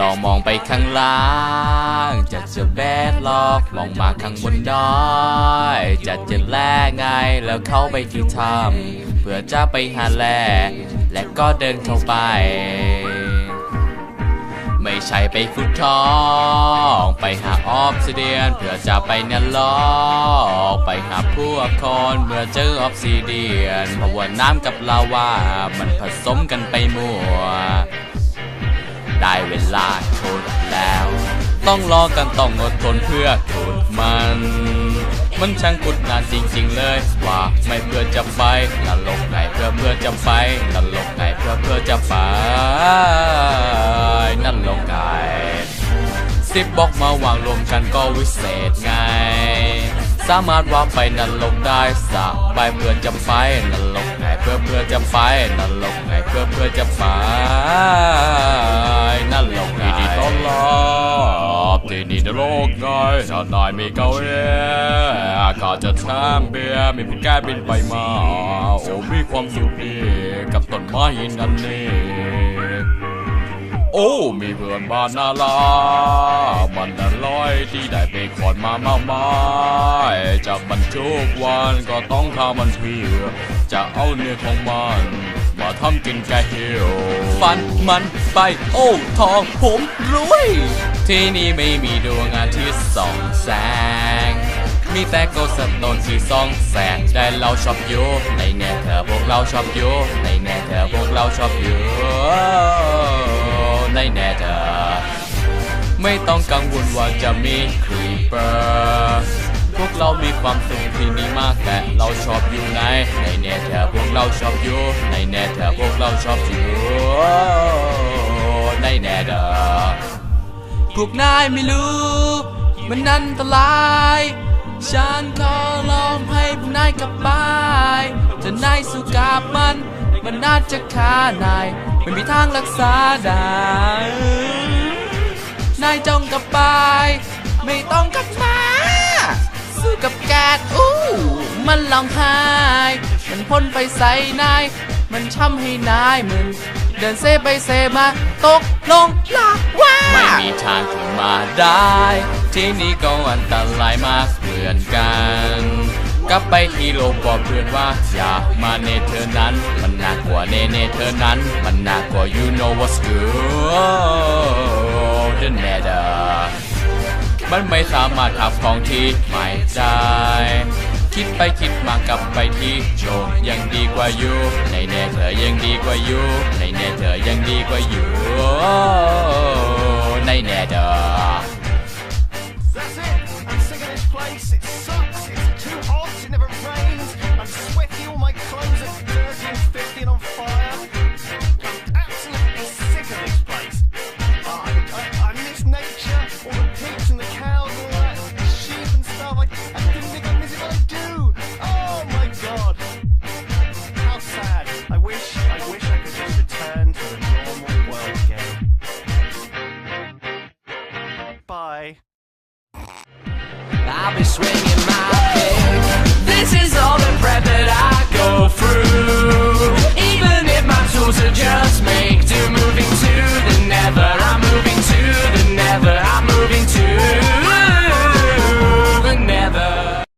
ลองมองไปข้างล่างจะเจอแบดล็อกมองมาข้างบนดอยจะเจอแร่ไงแล้วเข้าไปที่ถ้ำเพื่อจะไปหาแร่และก็เดินเข้าไป ไม่ใช่ไปฟุตทองไปหาออฟซิเดียนเพื่อจะไปนรกไปหาพวกคนเมื่อเจอออฟซิเดียนเพราะว่าน้ำกับลาวามันผสมกันไปมั่ว ได้เวลาขุดแล้ว ต้องรอกันต้องอดทนเพื่อขุดมัน มันช่างขุดนานจริงๆเลยว่าไม่เพื่อจะไปนรกไหนเพื่อเพื่อจะไปนรกไหนเพื่อเพื่อจะไปนรกไหนสิบบล็อกมาวางรวมกันก็วิเศษไง สามารถว่าไปนรกได้สักไปเพื่อจะไปนรกไหนเพื่อเพื่อจะไปนรกไหนเพื่อเพื่อจะไป นรกไหนยิดีต้อนรับที่นี่นรกไงถ้านายมีเก้าเอ้ข้าจะแชมเบียร์มีผู้แก้บินไปมาโอ้มีความสุขดีกับต้นไม้นั่นนี่โอ้ มีเพื่อนบ้านน่ารักมันอร่อยที่ได้เบคอนมามากมายจากมันทุกวันก็ต้องทำมันเพื่อจะเอาเนื้อของมัน มาทำกินแกเหี่ยวฟันมันไปโอ้ทองผมรวย ที่นี่ไม่มีดวงอาทิตย์สองแสง มีแต่โกสโตนที่สองแสงแต่เราชอบอยู่ในแน่เธอพวกเราชอบอยู่ในแน่เธอพวกเราชอบอยู่ในแน่เธอไม่ต้องกังวลว่าจะมีครีเปอร์พวกเรามีความสุขที่นี่มากแต่เราชอบอยู่ในในแน่เธอพวกเราชอบอยู่ในแน่ เธอพวกเราชอบอยู่ในแน่เธอพวกนายไม่รู้ มันอันตราย ฉันขอลองให้พวกนายกลับไปถ้านายสู้กับมัน มันน่าจะฆ่านายไม่มีทางรักษาได้นายจงกลับไป ไม่ต้องกลับมาสู้กับแกดอู้มันร้องไห้มันพ่นไปใส่นาย มันช้ำให้นายมึนเดินเซไปเซมาตกลงลาว่า ไม่มีทางที่มาได้ ที่นี่ก็อันตรายมากเหมือนกัน กลับไปที่โลกบอกเพื่อนว่า อย่ามาเนเธอนั้น มันน่ากลัวเนเนเธอนั้น มันน่ากลัว you know what's good the nether มันไม่สามารถขับของที่ไม่ได้ คิดไปคิดมากลับไปที่โจยังดีกว่าอยู่ในแน่เธอยังดีกว่าอยู่ในแน่เธอยังดีกว่าอยู่ในแน่เธอ I'll be swinging